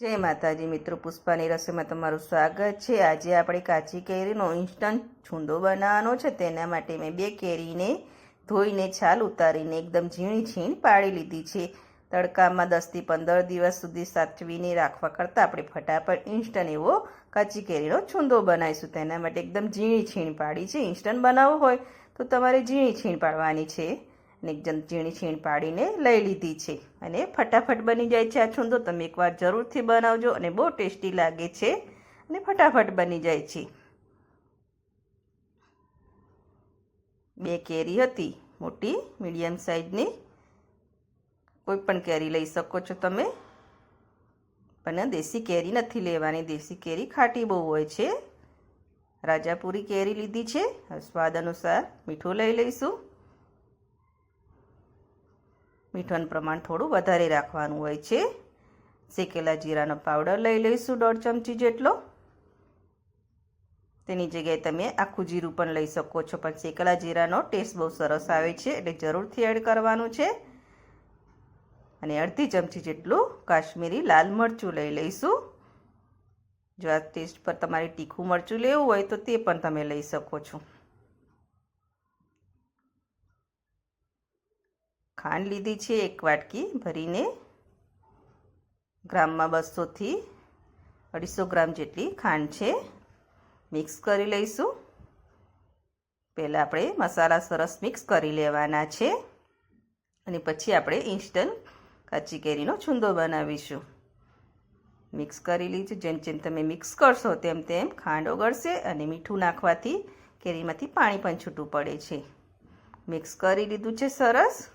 જય માતાજી મિત્રો, પુષ્પાની રસોઈમાં તમારું સ્વાગત છે. આજે આપણે કાચી કેરીનો ઇન્સ્ટન્ટ છૂંદો બનાવવાનો છે. તેના માટે મેં બે કેરીને ધોઈને છાલ ઉતારીને એકદમ ઝીણી છીણ પાડી લીધી છે. તડકામાં દસથી પંદર દિવસ સુધી સાચવીને રાખવા કરતાં આપણે ફટાફટ ઇન્સ્ટન્ટ એવો કાચી કેરીનો છૂંદો બનાવીશું. તેના માટે એકદમ ઝીણી છીણ પાડી છે. ઇન્સ્ટન્ટ બનાવવો હોય તો તમારે ઝીણી છીણ પાડવાની છે. અને એકદમ ઝીણી છીણ પાડીને લઈ લીધી છે. અને ફટાફટ બની જાય છે આ છૂંદો. તમે એકવાર જરૂરથી બનાવજો અને બહુ ટેસ્ટી લાગે છે. અને ફટાફટ બની જાય છે. બે કેરી હતી, મોટી, મીડિયમ સાઇઝની કોઈ પણ કેરી લઈ શકો છો તમે. પણ દેશી કેરી નથી લેવાની. દેશી કેરી ખાટી બહુ હોય છે. રાજાપુરી કેરી લીધી છે. સ્વાદ અનુસાર મીઠું લઈ લઈશું. મીઠાનું પ્રમાણ થોડું વધારે રાખવાનું હોય છે. શેકેલા જીરાનો પાવડર લઈ લઈશું દોઢ ચમચી જેટલો. તેની જગ્યાએ તમે આખું જીરું પણ લઈ શકો છો, પણ શેકેલા જીરાનો ટેસ્ટ બહુ સરસ આવે છે એટલે જરૂરથી એડ કરવાનું છે. અને અડધી ચમચી જેટલું કાશ્મીરી લાલ મરચું લઈ લઈશું. જો આ ટેસ્ટ પર તમારે તીખું મરચું લેવું હોય તો તે પણ તમે લઈ શકો છો. ખાંડ લીધી છે એક વાટકી ભરીને. ગ્રામમાં બસોથી અઢીસો ગ્રામ જેટલી ખાંડ છે. મિક્સ કરી લઈશું. પહેલાં આપણે મસાલા સરસ મિક્સ કરી લેવાના છે. અને પછી આપણે ઇન્સ્ટન્ટ કાચી કેરીનો છૂંદો બનાવીશું. મિક્સ કરી લીધું. જેમ જેમ તમે મિક્સ કરશો તેમ તેમ ખાંડ ઓગળશે અને મીઠું નાખવાથી કેરીમાંથી પાણી પણ છૂટું પડે છે. મિક્સ કરી લીધું છે સરસ.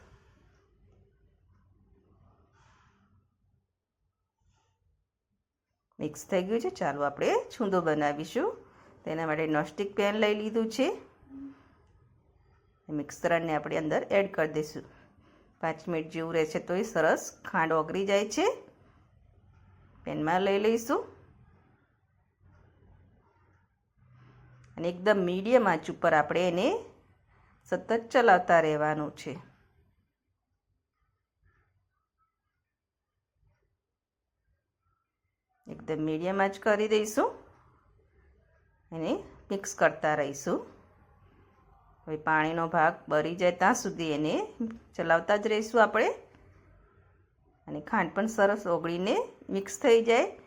મિક્સ થઈ ગયું છે. ચાલો આપણે છૂંદો બનાવીશું. તેના માટે નોસ્ટિક પેન લઈ લીધું છે. મિક્સરને આપણે અંદર એડ કરી દઈશું. પાંચ મિનિટ જેવું રહેશે તો એ સરસ ખાંડ ઓગળી જાય છે. પેનમાં લઈ લઈશું. અને એકદમ મીડિયમ આંચ ઉપર આપણે એને સતત ચલાવતા રહેવાનું છે. એકદમ મીડિયમ જ કરી દઈશું. એને મિક્સ કરતા રહીશું. હવે પાણીનો ભાગ બળી જાય ત્યાં સુધી એને ચલાવતા જ રહીશું આપણે. અને ખાંડ પણ સરસ ઓગળીને મિક્સ થઈ જાય.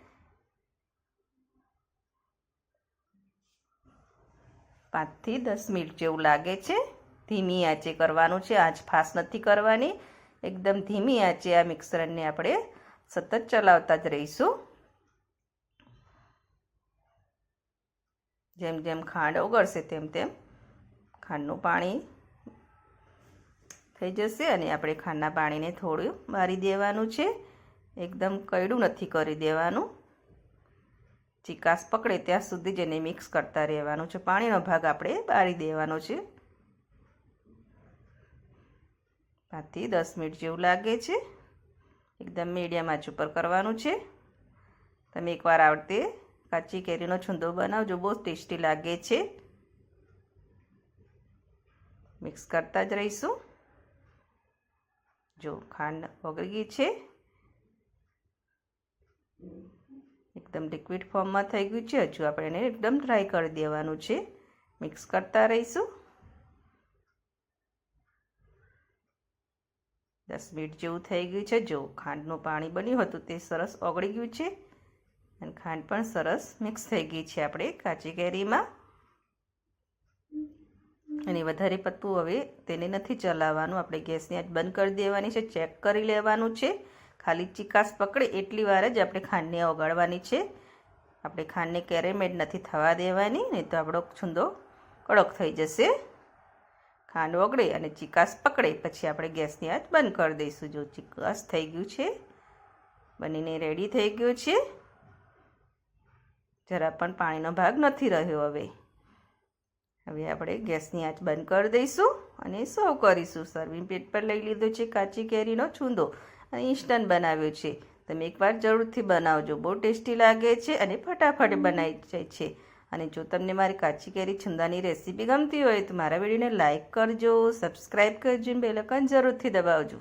પાંચથી દસ મિનિટ જેવું લાગે છે. ધીમી આંચે કરવાનું છે. આંચ ફાસ્ટ નથી કરવાની. એકદમ ધીમી આંચે આ મિક્સરને આપણે સતત ચલાવતા જ રહીશું. જેમ જેમ ખાંડ ઓગળશે તેમ તેમ ખાંડનું પાણી થઈ જશે અને આપણે ખાંડના પાણીને થોડું બારી દેવાનું છે. એકદમ કયડું નથી કરી દેવાનું. ચિકાસ પકડે ત્યાં સુધી જ એને મિક્સ કરતા રહેવાનું છે. પાણીનો ભાગ આપણે બારી દેવાનો છે. પાંચથી દસ મિનિટ જેવું લાગે છે. એકદમ મીડિયમ આંચ ઉપર કરવાનું છે. તમે એકવાર આવડતે કાચી કેરીનો છૂંદો બનાવજો, બહુ ટેસ્ટી લાગે છે. મિક્સ કરતા જ રહીશું. જો ખાંડ ઓગળી ગઈ છે. એકદમ લિક્વિડ ફોર્મમાં થઈ ગયું છે. હજુ આપણે એને એકદમ ડ્રાય કરી દેવાનું છે. મિક્સ કરતા રહીશું. દસ મિનિટ જેવું થઈ ગયું છે. જો ખાંડનું પાણી બન્યું હતું તે સરસ ઓગળી ગયું છે. અને ખાંડ પણ સરસ મિક્સ થઈ ગઈ છે આપણે કાચી કેરીમાં. અને વધારે પત્તું હવે તેને નથી ચલાવવાનું. આપણે ગેસની આજ બંધ કરી દેવાની છે, ચેક કરી લેવાનું છે. ખાલી ચિકાસ પકડે એટલી વાર જ આપણે ખાંડને ઓગાળવાની છે. આપણે ખાંડને કેરેમેડ નથી થવા દેવાની, નહીં તો આપણો છૂંદો કડક થઈ જશે. ખાંડ ઓગળે અને ચિકાસ પકડે, પછી આપણે ગેસની આજ બંધ કરી દઈશું. જો ચિકાસ થઈ ગયું છે, બનીને રેડી થઈ ગયું છે. જરા પણ પાણીનો ભાગ નથી રહ્યો હવે. હવે આપણે ગેસની આંચ બંધ કરી દઈશું અને સર્વ કરીશું. સર્વિંગ પ્લેટ પર લઈ લીધો છે કાચી કેરીનો છૂંદો અને ઇન્સ્ટન્ટ બનાવ્યો છે. તમે એકવાર જરૂરથી બનાવજો. બહુ ટેસ્ટી લાગે છે અને ફટાફટ બનાવી જાય છે. અને જો તમને મારી કાચી કેરી છુંદાની રેસીપી ગમતી હોય તો મારા વિડીયોને લાઇક કરજો સબસ્ક્રાઈબ કરજો અને બેલકન જરૂરથી દબાવજો.